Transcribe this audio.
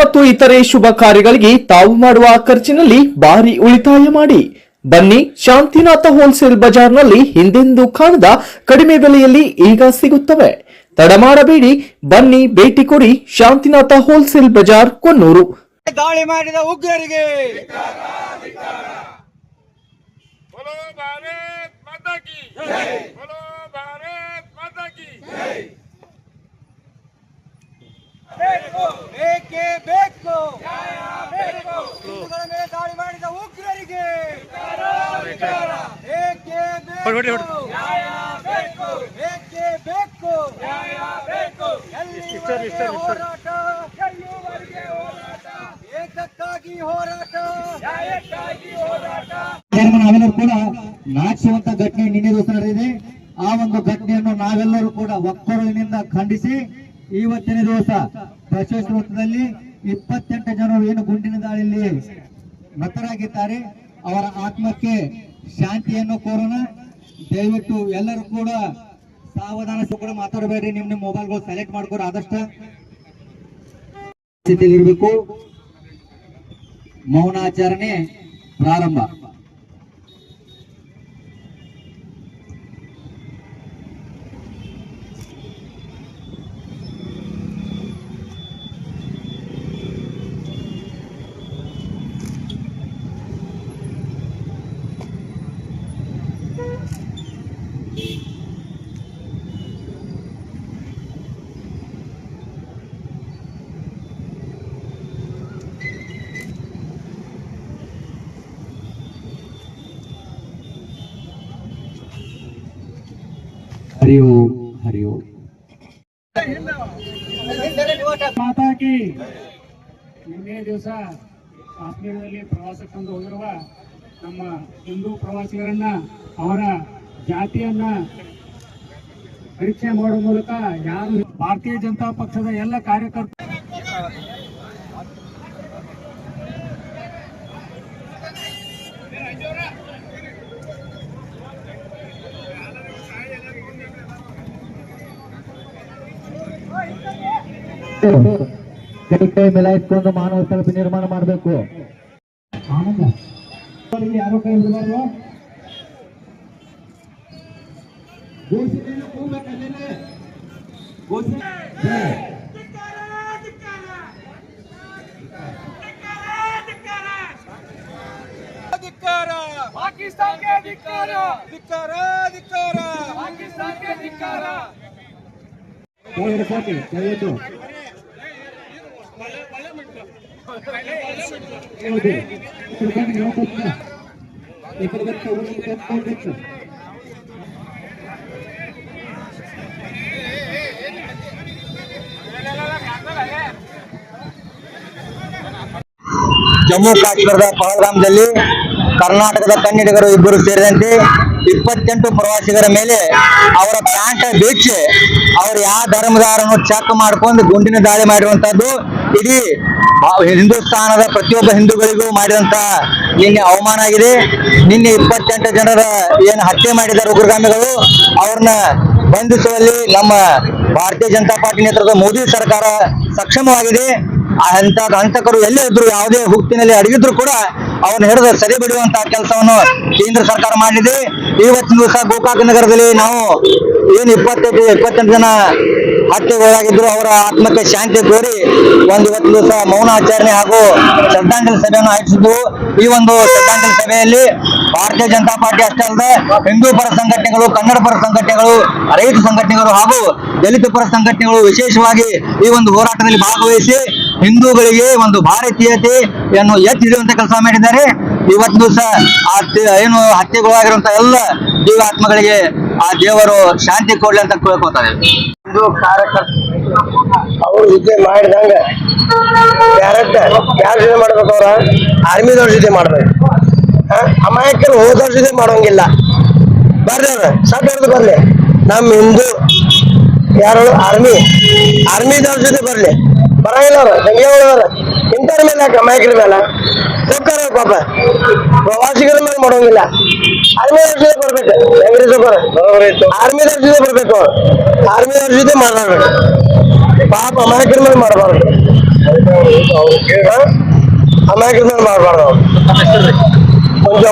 ಮತ್ತು ಇತರೆ ಶುಭ ಕಾರ್ಯಗಳಿಗೆ ತಾವು ಮಾಡುವ ಖರ್ಚಿನಲ್ಲಿ ಭಾರಿ ಉಳಿತಾಯ ಮಾಡಿ. ಬನ್ನಿ ಶಾಂತಿನಾಥ ಹೋಲ್ಸೇಲ್ ಬಜಾರ್ನಲ್ಲಿ ಹಿಂದೆಂದೂ ಕಾಣದ ಕಡಿಮೆ ಬೆಲೆಯಲ್ಲಿ ಈಗ ಸಿಗುತ್ತವೆ. ತಡ ಮಾಡಬೇಡಿ ಬನ್ನಿ ಭೇಟಿ ಕೊಡಿ ಶಾಂತಿನಾಥ ಹೋಲ್ಸೇಲ್ ಬಜಾರ್ ಕೊನ್ನೂರು. ದಾಳಿ ಮಾಡಿದ ಉಗ್ರರಿಗೆ. ಬೇಕೇ ಬೇಕು ಹಿಂದೂಗಳ ಮೇಲೆ ದಾಳಿ ಮಾಡಿದ ಉಗ್ರರಿಗೆ. ಬೇಕೇ ಬೇಕು. ಬೇಕೇ. ಬೇಕು ಎಲ್ಲಿವರೆಗೆ ಹೋರಾಟ ಏಕಕ್ಕಾಗಿ ಹೋರಾಟ. ನಾವೆಲ್ಲರೂ ಕೂಡ ನಾಚಿಸುವಂತ ಘಟನೆ ನಿನ್ನೆ ದಿವಸ ನಡೆದಿದೆ. ಆ ಒಂದು ಘಟನೆಯನ್ನು ನಾವೆಲ್ಲರೂ ಕೂಡ ಒಕ್ಕೊರಲಿನಿಂದ ಖಂಡಿಸಿ ಇವತ್ತಿನ ದಿವಸ ಪ್ರಶಸ್ತಿ ವೃತ್ತದಲ್ಲಿ ಇಪ್ಪತ್ತೆಂಟು ಜನರು ಏನು ಗುಂಡಿನ ದಾಳಿಯಲ್ಲಿ ಮೃತರಾಗಿದ್ದಾರೆ, ಅವರ ಆತ್ಮಕ್ಕೆ ಶಾಂತಿಯನ್ನು ಕೋರೋಣ. ದಯವಿಟ್ಟು ಎಲ್ಲರೂ ಕೂಡ ಸಾವಧಾನ ಕೂಡ ಮಾತಾಡಬೇಡ್ರಿ, ನಿಮ್ ನಿಮ್ ಮೊಬೈಲ್ಗಳು ಸೆಲೆಕ್ಟ್ ಮಾಡ್ಕೊರ ಆದಷ್ಟು. ಇರಬೇಕು ಮೌನಾಚರಣೆ ಪ್ರಾರಂಭ. ಓಂ ಮಾತಾಕಿ. ನಿನ್ನೆ ದಿವಸ ಕಾಶ್ಮೀರದಲ್ಲಿ ಪ್ರವಾಸಕ್ಕೊಂದು ಹೋಗಿರುವ ನಮ್ಮ ಹಿಂದೂ ಪ್ರವಾಸಿಗರನ್ನ ಅವರ ಜಾತಿಯನ್ನ ಪರೀಕ್ಷೆ ಮಾಡುವ ಮೂಲಕ ಯಾರು ಭಾರತೀಯ ಜನತಾ ಪಕ್ಷದ ಎಲ್ಲ ಕಾರ್ಯಕರ್ತರು ಕೈ ಕೈ ಮಿಲಾಯಿಸ್ಕೊಂಡು ಮಾನವ ಸರಪಳಿ ನಿರ್ಮಾಣ ಮಾಡಬೇಕು. ಆನಂದ ಅವರಿಗೆ ಯಾರೋ ಕೈ ಬಿಡಬಾರ್ದು ಘೋಷಣೆಯನ್ನು ಕೂಗ್ಬೇಕು ಅಲ್ಲೇನೆ. ಘೋಷಣೆ ಜೈ. ಧಿಕ್ಕಾರ ಪಾಕಿಸ್ತಾನ್ಗೆ ಧಿಕ್ಕಾರ ಧಿಕ್ಕಾರ ಧಿಕ್ಕಾರ ಪಾಕಿಸ್ತಾನ್ಗೆ ಧಿಕ್ಕಾರ ಕೈ ಹಿಡ್ಕೊಳ್ಳಿ, ದಯವಿಟ್ಟು ಜಮ್ಮು ಕಾಶ್ಮೀರದ ಪಹಲ್ಗಾಮ್ದಲ್ಲಿ ಕರ್ನಾಟಕದ ಕನ್ನಡಿಗರು ಇಬ್ಬರು ಸೇರಿದಂತೆ ಇಪ್ಪತ್ತೆಂಟು ಪ್ರವಾಸಿಗರ ಮೇಲೆ ಅವರ ಪ್ಯಾಂಟ್ ಬೀಚ್, ಅವರು ಯಾವ ಧರ್ಮದಾರನ್ನು ಚೆಕ್ ಮಾಡ್ಕೊಂಡು ಗುಂಡಿನ ದಾಳಿ ಮಾಡಿರುವಂತದ್ದು ಇಡೀ ಹಿಂದೂಸ್ತಾನದ ಪ್ರತಿಯೊಬ್ಬ ಹಿಂದೂಗಳಿಗೂ ಮಾಡಿದಂತ ನಿನ್ನೆ ಅವಮಾನ ಆಗಿದೆ. ನಿನ್ನೆ ಇಪ್ಪತ್ತೆಂಟು ಜನರ ಏನು ಹತ್ಯೆ ಮಾಡಿದ್ದಾರೆ ಉಗ್ರಗಾಮಿಗಳು, ಅವ್ರನ್ನ ಬಂಧಿಸುವಲ್ಲಿ ನಮ್ಮ ಭಾರತೀಯ ಜನತಾ ಪಾರ್ಟಿ ನೇತೃತ್ವದ ಮೋದಿ ಸರ್ಕಾರ ಸಕ್ಷಮವಾಗಿದೆ. ಅಂತ ಹಂತಕರು ಎಲ್ಲೇ ಇದ್ರು, ಯಾವುದೇ ಹುಟ್ಟಿನಲ್ಲಿ ಅಡಗಿದ್ರು ಕೂಡ ಅವನ್ನ ಹಿಡಿದು ಸರಿ ಬಿಡುವಂತ ಕೆಲಸವನ್ನು ಕೇಂದ್ರ ಸರ್ಕಾರ ಮಾಡಿದೆ. ಇವತ್ತಿನ ದಿವಸ ಗೋಕಾಕ ನಗರದಲ್ಲಿ ನಾವು ಏನು ಇಪ್ಪತ್ತೆಂಟು ಇಪ್ಪತ್ತೆಂಟು ಜನ ಹತ್ಯೆಗೊಳಗಾಗಿದ್ರು ಅವರ ಆತ್ಮಕ್ಕೆ ಶಾಂತಿ ಕೋರಿ ಒಂದು ಇವತ್ತು ದಿವಸ ಮೌನ ಆಚರಣೆ ಹಾಗೂ ಶ್ರದ್ಧಾಂಜಲಿ ಸಭೆಯನ್ನು ಆಯೋಜಿಸಿದ್ವು ಈ ಒಂದು ಶ್ರದ್ಧಾಂಜಲಿ ಸಭೆಯಲ್ಲಿ ಭಾರತೀಯ ಜನತಾ ಪಾರ್ಟಿ ಅಷ್ಟೇ ಅಲ್ಲದೆ ಹಿಂದೂ ಪರ ಸಂಘಟನೆಗಳು, ಕನ್ನಡ ಪರ ಸಂಘಟನೆಗಳು, ರೈತ ಸಂಘಟನೆಗಳು ಹಾಗೂ ದಲಿತ ಪರ ಸಂಘಟನೆಗಳು ವಿಶೇಷವಾಗಿ ಈ ಒಂದು ಹೋರಾಟದಲ್ಲಿ ಭಾಗವಹಿಸಿ ಹಿಂದೂಗಳಿಗೆ ಒಂದು ಭಾರತೀಯತೆಯನ್ನು ಎತ್ತಿ ಹಿಡಿಯುವಂತ ಕೆಲಸ ಮಾಡಿದ್ದಾರೆ. ಇವತ್ತು ದಿವಸ ಆ ಏನು ಹತ್ಯೆಗೊಳಗಾಗಿರುವಂತ ಎಲ್ಲ ಜೀವಾತ್ಮಗಳಿಗೆ ಆ ದೇವರು ಶಾಂತಿ ಕೊಡಲಿ ಅಂತ ಕೇಳ್ಕೊತಾರೆ ಕಾರ್ಯಕರ್ತ. ಅವ್ರ ಜೊತೆ ಮಾಡಿದಂಗ. ಡೈರೆಕ್ಟ್ ಯಾರ ಜೊತೆ ಮಾಡ್ಬೇಕು ಅವ್ರ? ಆರ್ಮಿದವ್ರ ಜೊತೆ ಮಾಡ್ಬೇಕು? ಅಮಾಯಕರು ಹೋದವ್ರ ಜೊತೆ ಮಾಡೋಂಗಿಲ್ಲ. ಬರ್ರಿ ಅವ್ರ ಸಟ್ ಬರ್ಲಿ. ನಮ್ಮ ಹಿಂದೂ ಯಾರು? ಆರ್ಮಿ. ಆರ್ಮಿದವ್ರ ಜೊತೆ ಬರ್ಲಿ. ಬರಂಗಿಲ್ಲ ಅವ್ರ ಹಂಗೆ ಅವ್ರ ಇಂಥವ್ರ ಮೇಲೆ ಯಾಕೆ ಮೈಕ್ರ ಮೇಲೆ ಹೋಗ್ತಾರ ಪಾಪ. ಪ್ರವಾಸಿಗರ ಮೇಲೆ ಮಾಡೋಂಗಿಲ್ಲ. ಆರ್ಮಿ ಜೊತೆ ಬರ್ಬೇಕು. ಹೆಂಗ್ರಿ ಸೊಕರ ಆರ್ಮಿದವ್ರ ಜೊತೆ ಬರ್ಬೇಕು. ಆರ್ಮಿ ದರ್ಶನ ಜೊತೆ ಮಾತಾಡ್ಬೇಕು. ಪಾಪ ಅಮಾಯಕರ ಮೇಲೆ ಮಾಡಬಾರ್ದು. ಅಮಾಯಕರ ಮೇಲೆ ಮಾಡಬಾರ್ದು. ಅವ್ರು